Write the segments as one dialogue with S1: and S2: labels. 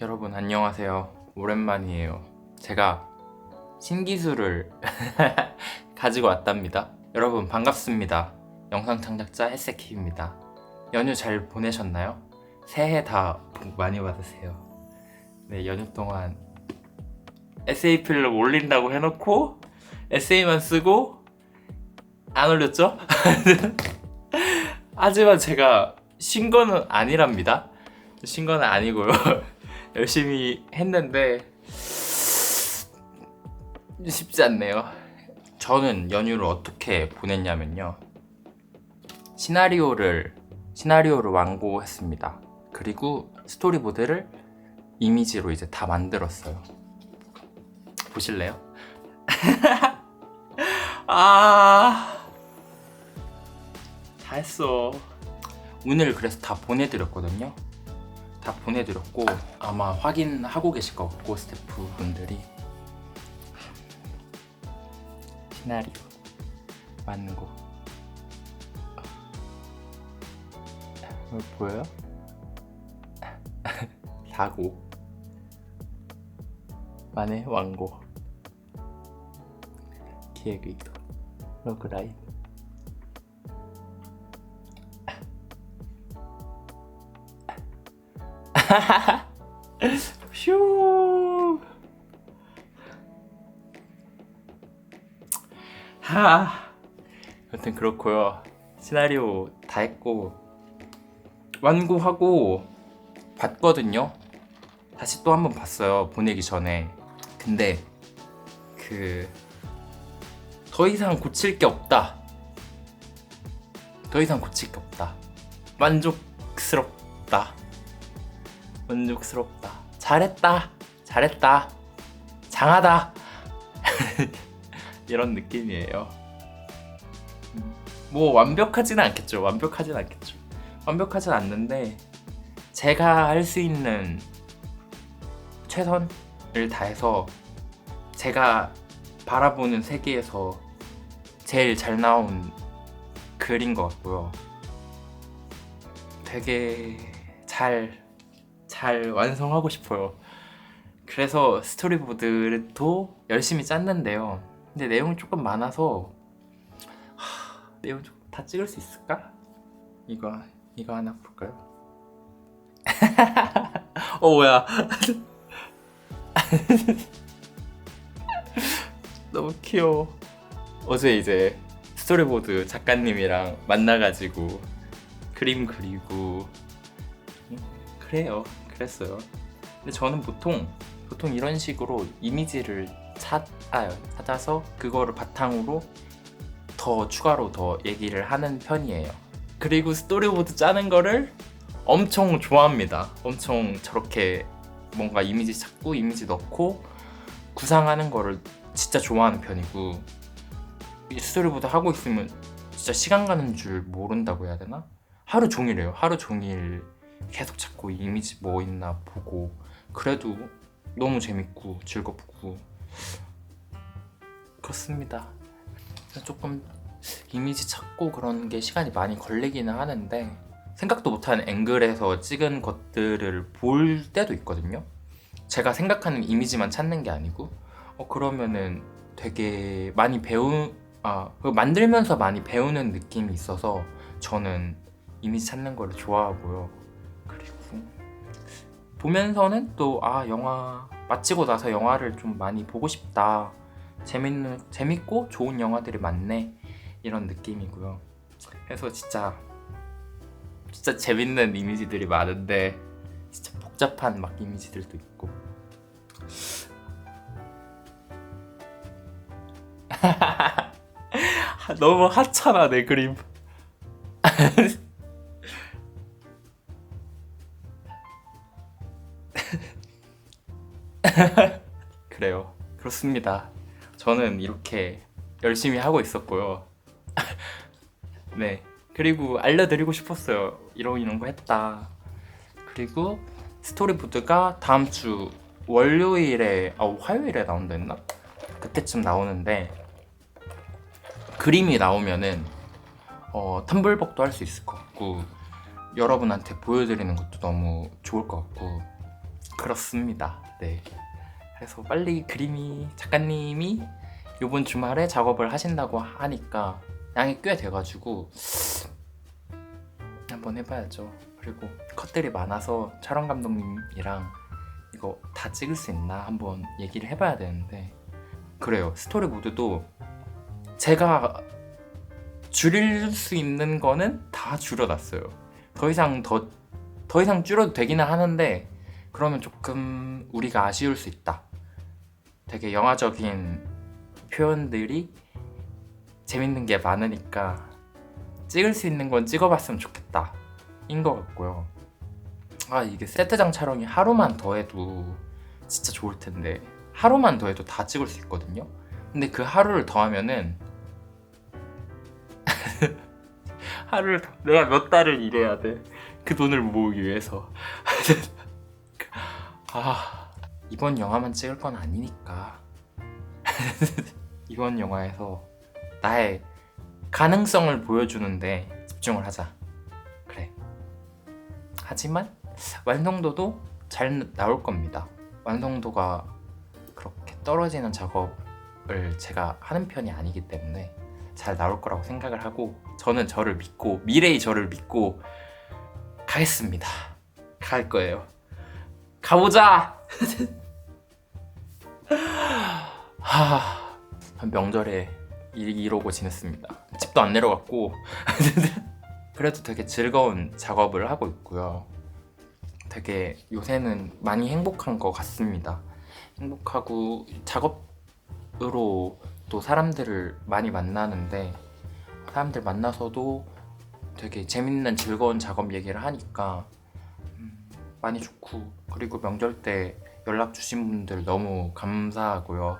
S1: 여러분 안녕하세요. 오랜만이에요. 제가 신기술을 가지고 왔답니다. 여러분 반갑습니다. 영상 창작자 헬세키입니다. 연휴 잘 보내셨나요? 새해 다 복 많이 받으세요. 네, 연휴 동안 에세이 필름 올린다고 해놓고 에세이만 쓰고 안 올렸죠? 하지만 제가 신 거는 아니랍니다. 신 거는 아니고요. 열심히 했는데 쉽지 않네요. 저는 연휴를 어떻게 보냈냐면요. 시나리오를 시나리오를 완고했습니다. 그리고 스토리보드를 이미지로 이제 다 만들었어요. 보실래요? 아, 다 했어. 오늘 그래서 다 보내드렸거든요. 다 보내드렸고 아마 확인하고 계실 것 같고 스태프분들이. 시나리오 완고 이거 보여요? 사고. 만의 완고. 기획 의도. 로그라인 휴. 하. 여튼 그렇고요. 시나리오 다 했고 완고하고 봤거든요. 다시 또 한 번 봤어요. 보내기 전에. 근데 그 더 이상 고칠 게 없다. 더 이상 고칠 게 없다. 만족스럽다. 만족스럽다. 잘했다. 잘했다. 장하다. 이런 느낌이에요. 음, 뭐 완벽하지는 않겠죠. 완벽하지는 않겠죠. 완벽하진 않는데 제가 할 수 있는 최선을 다해서 제가 바라보는 세계에서 제일 잘 나온 글인 것 같고요. 되게 잘, 잘 완성하고 싶어요. 그래서 스토리보드도 열심히 짰는데요. 근데 내용이 조금 많아서 하, 내용 좀다 찍을 수 있을까? 이거 이거 하나 볼까요? 어 뭐야? 너무 귀여워. 어제 이제 스토리보드 작가님이랑 만나가지고 그림 그리고 음, 그래요. 그랬어요. 근데 저는 보통 보통 이런 식으로 이미지를 찾아요. 찾아서 그거를 바탕으로 더 추가로 더 얘기를 하는 편이에요. 그리고 스토리보드 짜는 거를 엄청 좋아합니다. 엄청 저렇게 뭔가 이미지 찾고 이미지 넣고 구상하는 거를 진짜 좋아하는 편이고 이 스토리보드 하고 있으면 진짜 시간 가는 줄 모른다고 해야 되나? 하루 종일해요. 하루 종일 계속 찾고 이미지 뭐 있나 보고 그래도 너무 재밌고 즐겁고 그렇습니다. 조금 이미지 찾고 그런 게 시간이 많이 걸리기는 하는데 생각도 못한 앵글에서 찍은 것들을 볼 때도 있거든요. 제가 생각하는 이미지만 찾는 게 아니고 어 그러면은 되게 많이 배우 아그 만들면서 많이 배우는 느낌이 있어서 저는 이미지 찾는 거를 좋아하고요. 보면서는 또 아 영화 마치고 나서 영화를 좀 많이 보고 싶다. 재밌는 재밌고 좋은 영화들이 많네 이런 느낌이고요. 그래서 진짜 진짜 재밌는 이미지들이 많은데 진짜 복잡한 막 이미지들도 있고 너무 하찮아 내 그림 그래요. 그렇습니다. 저는 이렇게 열심히 하고 있었고요. 네. 그리고 알려드리고 싶었어요. 이런 이런 거 했다. 그리고 스토리보드가 다음 주 월요일에 아 화요일에 나온다 했나? 그때쯤 나오는데 그림이 나오면은 어, 텀블벅도 할 수 있을 것 같고 여러분한테 보여드리는 것도 너무 좋을 것 같고 그렇습니다. 네. 그래서 빨리 그림이 작가님이 이번 주말에 작업을 하신다고 하니까 양이 꽤 돼가지고 한번 해봐야죠. 그리고 컷들이 많아서 촬영 감독님이랑 이거 다 찍을 수 있나 한번 얘기를 해봐야 되는데 그래요. 스토리보드도 제가 줄일 수 있는 거는 다 줄여놨어요. 더 이상 더, 더 이상 줄여도 되기는 하는데 그러면 조금 우리가 아쉬울 수 있다. 되게 영화적인 표현들이 재밌는 게 많으니까 찍을 수 있는 건 찍어봤으면 좋겠다. 인 것 같고요. 아 이게 세트장 촬영이 하루만 더 해도 진짜 좋을 텐데 하루만 더 해도 다 찍을 수 있거든요. 근데 그 하루를 더 하면은 하루를 더- 내가 몇 달을 일해야 돼. 그 돈을 모으기 위해서. 아 이번 영화만 찍을 건 아니니까 이번 영화에서 나의 가능성을 보여주는데 집중을 하자. 그래. 하지만 완성도도 잘 나올 겁니다. 완성도가 그렇게 떨어지는 작업을 제가 하는 편이 아니기 때문에 잘 나올 거라고 생각을 하고 저는 저를 믿고 미래의 저를 믿고 가겠습니다. 갈 거예요. 가보자. 하, 명절에 이- 이러고 지냈습니다. 집도 안 내려갔고 그래도 되게 즐거운 작업을 하고 있고요. 되게 요새는 많이 행복한 것 같습니다. 행복하고 작업으로 또 사람들을 많이 만나는데 사람들 만나서도 되게 재밌는 즐거운 작업 얘기를 하니까 음, 많이 좋고 그리고 명절 때 연락 주신 분들 너무 감사하고요.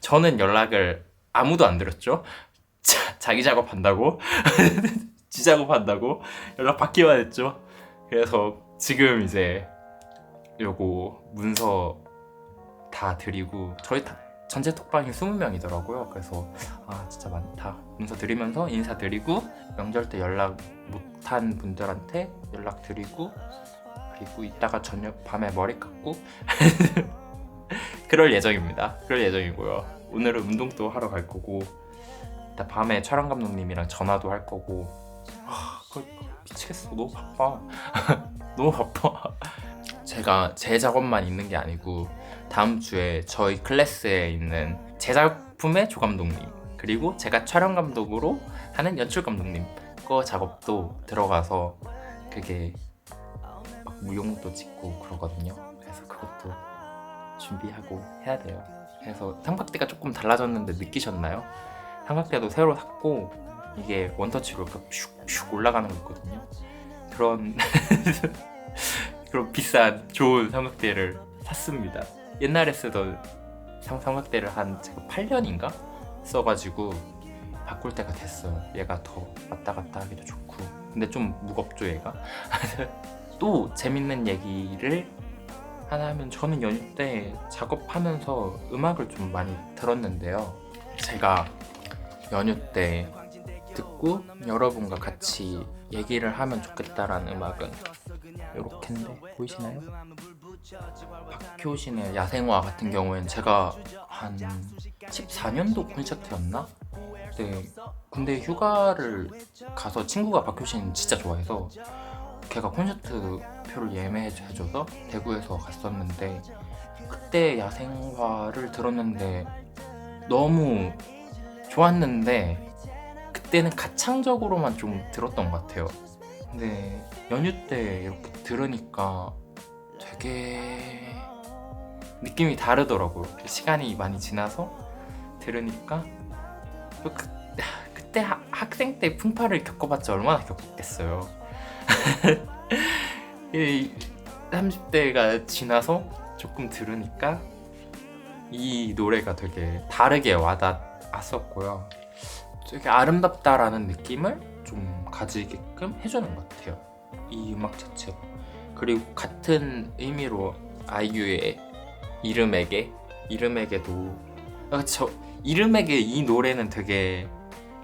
S1: 저는 연락을 아무도 안 드렸죠. 자, 자기 작업한다고 지 작업한다고 연락 받기만 했죠. 그래서 지금 이제 요거 문서 다 드리고 저희 다 전체 톡방이 20명이더라고요. 그래서 아 진짜 많다. 문서 드리면서 인사 드리고 명절 때 연락 못한 분들한테 연락 드리고 그리고 이따가 저녁 밤에 머리 감고 그럴 예정입니다. 그럴 예정이고요. 오늘은 운동도 하러 갈 거고 밤에 촬영 감독님이랑 전화도 할 거고 아, 미치겠어. 너무 바빠. 너무 바빠. 제가 제 작업만 있는 게 아니고 다음 주에 저희 클래스에 있는 제 작품의 조감독님 그리고 제가 촬영 감독으로 하는 연출 감독님 거 작업도 들어가서 그게 막 무용도 찍고 그러거든요. 그래서 그것도 준비하고 해야 돼요. 그래서 삼각대가 조금 달라졌는데 느끼셨나요? 삼각대도 새로 샀고 이게 원터치로 이렇게 슉슉 올라가는 거 있거든요. 그런 그런 비싼 좋은 삼각대를 샀습니다. 옛날에 쓰던 삼, 삼각대를 한 제가 8년인가 써가지고 바꿀 때가 됐어요. 얘가 더 왔다 갔다 하기도 좋고. 근데 좀 무겁죠 얘가. 또 재밌는 얘기를 하나 하면 저는 연휴 때 작업하면서 음악을 좀 많이 들었는데요. 제가 연휴 때 듣고 여러분과 같이 얘기를 하면 좋겠다라는 음악은 요렇게인데 보이시나요? 박효신의 야생화 같은 경우에는 제가 한 14년도 콘서트였나? 네, 군대 휴가를 가서 친구가 박효신 진짜 좋아해서 걔가 콘서트 표를 예매해줘서 대구에서 갔었는데 그때 야생화를 들었는데 너무 좋았는데 그때는 가창적으로만 좀 들었던 것 같아요. 근데 연휴 때 이렇게 들으니까 되게 느낌이 다르더라고요. 시간이 많이 지나서 들으니까 또 그, 그때 하- 학생 때 풍파를 겪어봤자 얼마나 겪었겠어요. 이 30대가 지나서 조금 들으니까 이 노래가 되게 다르게 와닿았었고요. 되게 아름답다라는 느낌을 좀 가지게끔 해주는 것 같아요. 이 음악 자체가. 그리고 같은 의미로 아이유의 이름에게 이름에게도 아, 저 이름에게 이 노래는 되게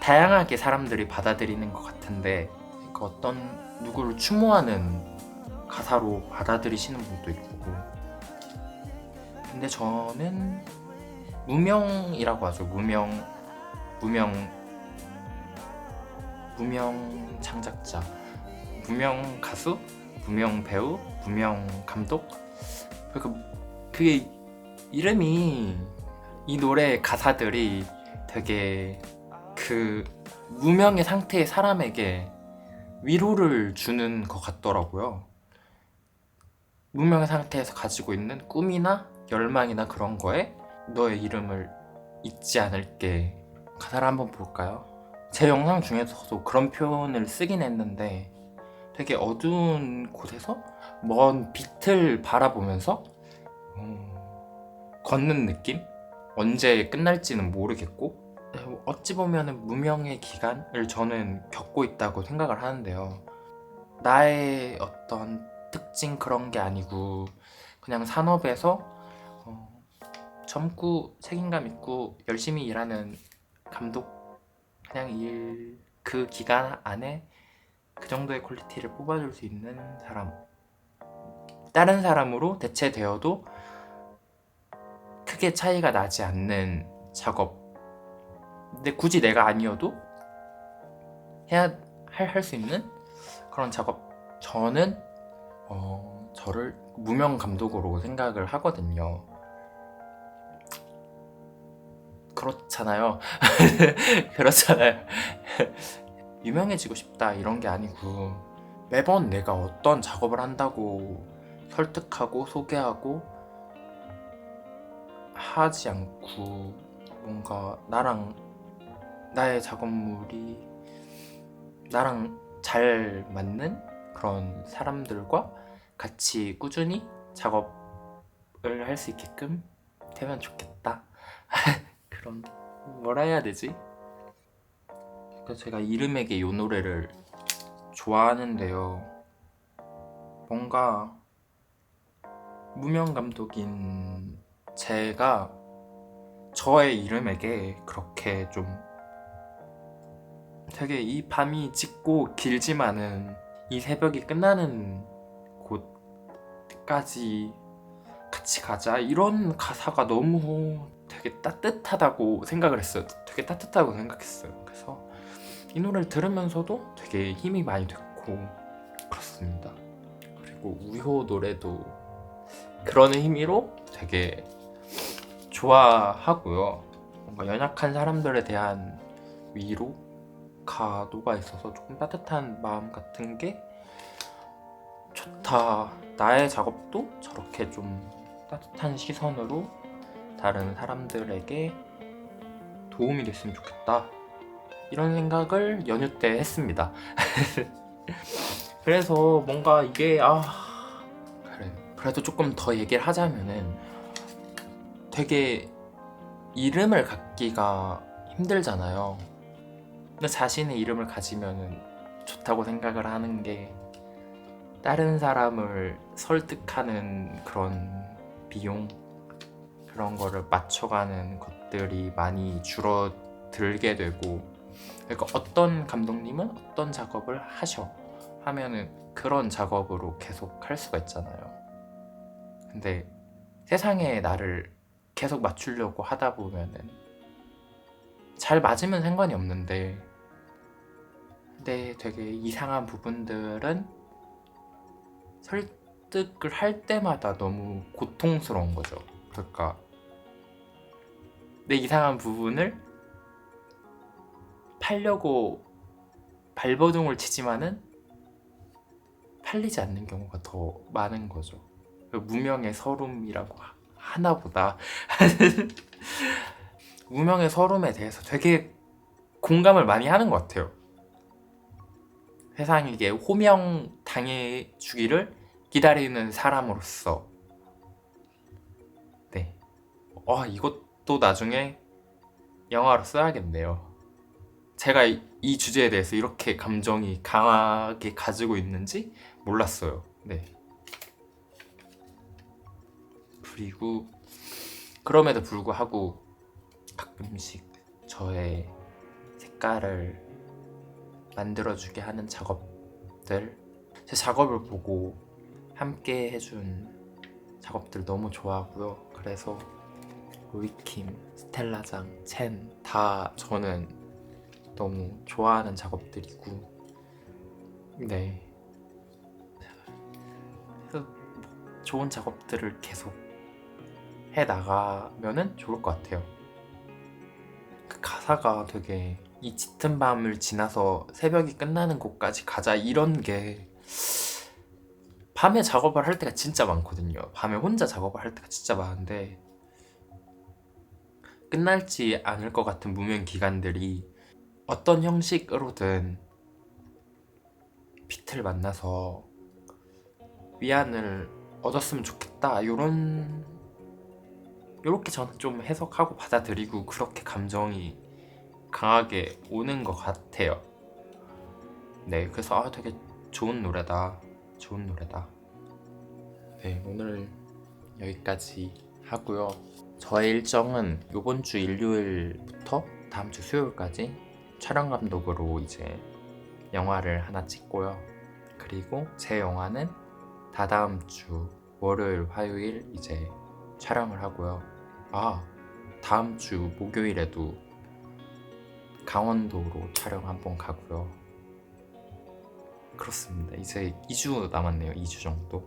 S1: 다양하게 사람들이 받아들이는 것 같은데 그 어떤 누구를 추모하는 가사로 받아들이시는 분도 있고 근데 저는 무명이라고 하죠. 무명 무명 무명 창작자, 무명 가수, 무명 배우, 무명 감독. 그러니까 그게 이름이 이 노래 가사들이 되게 그 무명의 상태의 사람에게 위로를 주는 것 같더라고요. 무명의 상태에서 가지고 있는 꿈이나 열망이나 그런 거에 너의 이름을 잊지 않을게. 가사를 한번 볼까요? 제 영상 중에서도 그런 표현을 쓰긴 했는데 되게 어두운 곳에서 먼 빛을 바라보면서 어, 걷는 느낌? 언제 끝날지는 모르겠고 네, 어찌 보면 무명의 기간을 저는 겪고 있다고 생각을 하는데요. 나의 어떤 특징 그런 게 아니고 그냥 산업에서 어, 젊고 책임감 있고 열심히 일하는 감독 그냥 일 그 기간 안에 그 정도의 퀄리티를 뽑아줄 수 있는 사람 다른 사람으로 대체되어도 크게 차이가 나지 않는 작업 근데 굳이 내가 아니어도 해야 할 수 있는 그런 작업. 저는 어, 저를 무명 감독으로 생각을 하거든요. 그렇잖아요. 그렇잖아요. 유명해지고 싶다 이런 게 아니고 매번 내가 어떤 작업을 한다고 설득하고 소개하고 하지 않고 뭔가 나랑 나의 작업물이 나랑 잘 맞는 그런 사람들과 같이 꾸준히 작업을 할 수 있게끔 되면 좋겠다. 그런 뭐라 해야 되지? 제가 이름에게 이 노래를 좋아하는데요. 뭔가 무명 감독인 제가 저의 이름에게 그렇게 좀 되게 이 밤이 짙고 길지만은 이 새벽이 끝나는 곳까지 같이 가자 이런 가사가 너무 되게 따뜻하다고 생각을 했어요. 되게 따뜻하다고 생각했어요. 그래서 이 노래를 들으면서도 되게 힘이 많이 됐고 그렇습니다. 그리고 우효 노래도 그런 의미로 되게 좋아하고요. 뭔가 연약한 사람들에 대한 위로 가 녹아 있어서 조금 따뜻한 마음 같은 게 좋다. 나의 작업도 저렇게 좀 따뜻한 시선으로 다른 사람들에게 도움이 됐으면 좋겠다. 이런 생각을 연휴 때 했습니다. 그래서 뭔가 이게 아 그래 그래도 조금 더 얘기를 하자면은 되게 이름을 갖기가 힘들잖아요. 근데 자신의 이름을 가지면은 좋다고 생각을 하는 게 다른 사람을 설득하는 그런 비용 그런 거를 맞춰가는 것들이 많이 줄어들게 되고 그러니까 어떤 감독님은 어떤 작업을 하셔 하면은 그런 작업으로 계속 할 수가 있잖아요. 근데 세상에 나를 계속 맞추려고 하다 보면은 잘 맞으면 상관이 없는데 근데 되게 이상한 부분들은 설득을 할 때마다 너무 고통스러운 거죠. 그러니까 내 이상한 부분을 팔려고 발버둥을 치지만은 팔리지 않는 경우가 더 많은 거죠. 그 무명의 서름이라고 하- 하나보다 무명의 서름에 대해서 되게 공감을 많이 하는 것 같아요. 세상에게 호명 당해 주기를 기다리는 사람으로서 네. 어, 이것도 나중에 영화로 써야겠네요. 제가 이, 이 주제에 대해서 이렇게 감정이 강하게 가지고 있는지 몰랐어요. 네. 그리고 그럼에도 불구하고 가끔씩 저의 색깔을 만들어주게 하는 작업들 제 작업을 보고 함께 해준 작업들 너무 좋아하고요. 그래서 로이킴, 스텔라장, 첸 다 저는 너무 좋아하는 작업들이고 네 좋은 작업들을 계속 해 나가면은 좋을 것 같아요. 그 가사가 되게 이 짙은 밤을 지나서 새벽이 끝나는 곳까지 가자 이런 게 밤에 작업을 할 때가 진짜 많거든요. 밤에 혼자 작업을 할 때가 진짜 많은데 끝날지 않을 것 같은 무명 기간들이 어떤 형식으로든 비트를 만나서 위안을 얻었으면 좋겠다 요런 요렇게 저는 좀 해석하고 받아들이고 그렇게 감정이 강하게 오는 것 같아요. 네, 그래서 아 되게 좋은 노래다, 좋은 노래다. 네, 오늘 여기까지 하고요. 저의 일정은 이번 주 일요일부터 다음 주 수요일까지 촬영 감독으로 이제 영화를 하나 찍고요. 그리고 제 영화는 다다음 주 월요일, 화요일 이제 촬영을 하고요. 아, 다음 주 목요일에도 강원도로 촬영 한번 가고요. 그렇습니다. 이제 2주 남았네요. 2주 정도.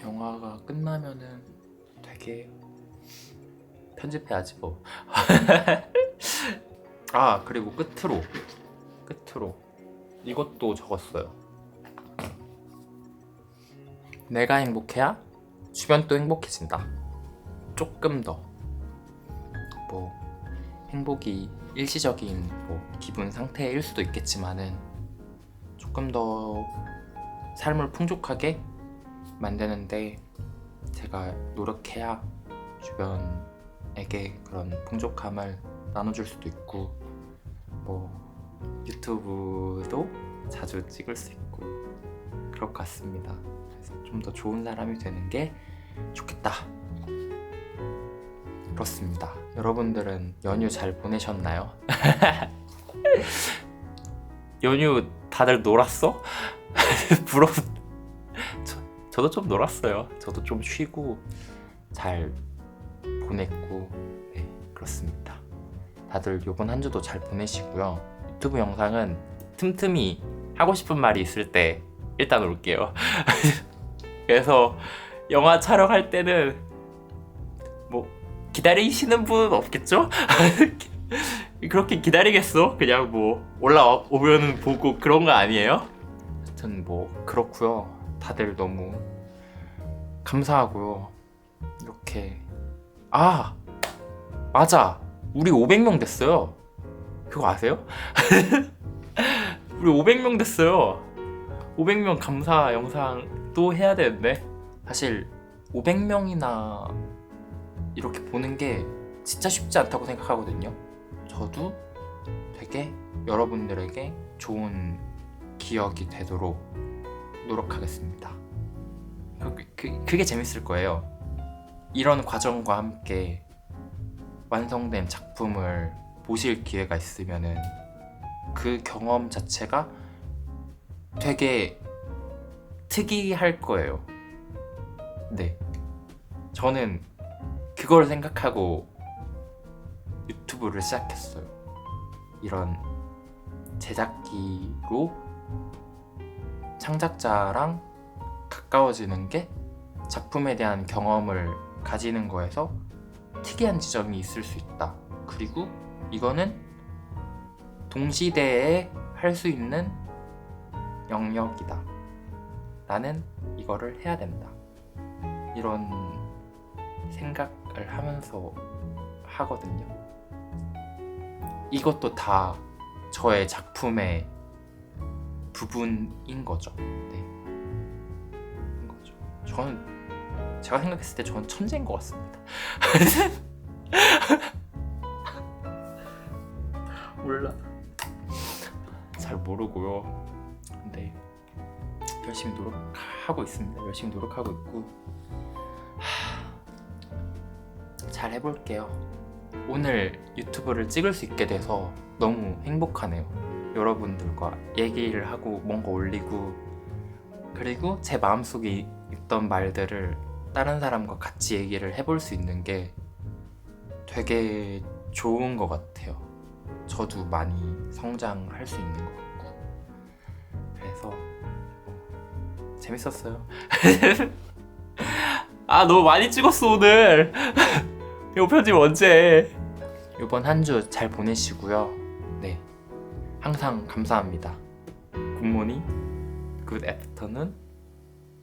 S1: 영화가 끝나면은 되게 편집해야지 뭐. 아 그리고 끝으로 끝으로 이것도 적었어요. 내가 행복해야 주변도 행복해진다. 조금 더 뭐 행복이 일시적인 뭐 기분 상태일 수도 있겠지만은 조금 더 삶을 풍족하게 만드는데 제가 노력해야 주변에게 그런 풍족함을 나눠줄 수도 있고 뭐 유튜브도 자주 찍을 수 있고 그럴 것 같습니다. 그래서 좀 더 좋은 사람이 되는 게 좋겠다. 그렇습니다. 여러분들은 연휴 잘 보내셨나요? 연휴 다들 놀았어? 부럽. 저, 저도 좀 놀았어요. 저도 좀 쉬고 잘 보냈고 네 그렇습니다. 다들 요번 한 주도 잘 보내시고요. 유튜브 영상은 틈틈이 하고 싶은 말이 있을 때 일단 올게요. 그래서 영화 촬영할 때는 뭐 기다리시는 분 없겠죠? 그렇게 기다리겠어? 그냥 뭐 올라오면 보고 그런 거 아니에요? 하여튼 뭐 그렇고요. 다들 너무 감사하고요. 이렇게 아 맞아 우리 500명 됐어요. 그거 아세요? 우리 500명 됐어요. 500명 감사 영상도 해야 되는데 사실 500명이나 이렇게 보는 게 진짜 쉽지 않다고 생각하거든요. 저도 되게 여러분들에게 좋은 기억이 되도록 노력하겠습니다. 그, 그, 그게 재밌을 거예요. 이런 과정과 함께 완성된 작품을 보실 기회가 있으면은 그 경험 자체가 되게 특이할 거예요. 네. 저는 그걸 생각하고 유튜브를 시작했어요. 이런 제작기로 창작자랑 가까워지는 게 작품에 대한 경험을 가지는 거에서 특이한 지점이 있을 수 있다. 그리고 이거는 동시대에 할 수 있는 영역이다. 나는 이거를 해야 된다. 이런 생각 을 하면서 하거든요. 이것도 다 저의 작품의 부분인 거죠. 네. 인 거죠. 저는 제가 생각했을 때 저는 천재인 것 같습니다. 몰라. 잘 모르고요. 근데 열심히 노력하고 있습니다. 열심히 노력하고 있고 하, 잘 해볼게요. 오늘 유튜브를 찍을 수 있게 돼서 너무 행복하네요. 여러분들과 얘기를 하고 뭔가 올리고 그리고 제 마음속에 있던 말들을 다른 사람과 같이 얘기를 해볼 수 있는 게 되게 좋은 것 같아요. 저도 많이 성장할 수 있는 것 같고 그래서 어, 재밌었어요. 아 너무 많이 찍었어 오늘. 이거 편집 언제? 해? 이번 한 주 잘 보내시고요. 네, 항상 감사합니다. 굿모닝, 굿 애프터눈,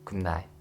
S1: 굿나잇.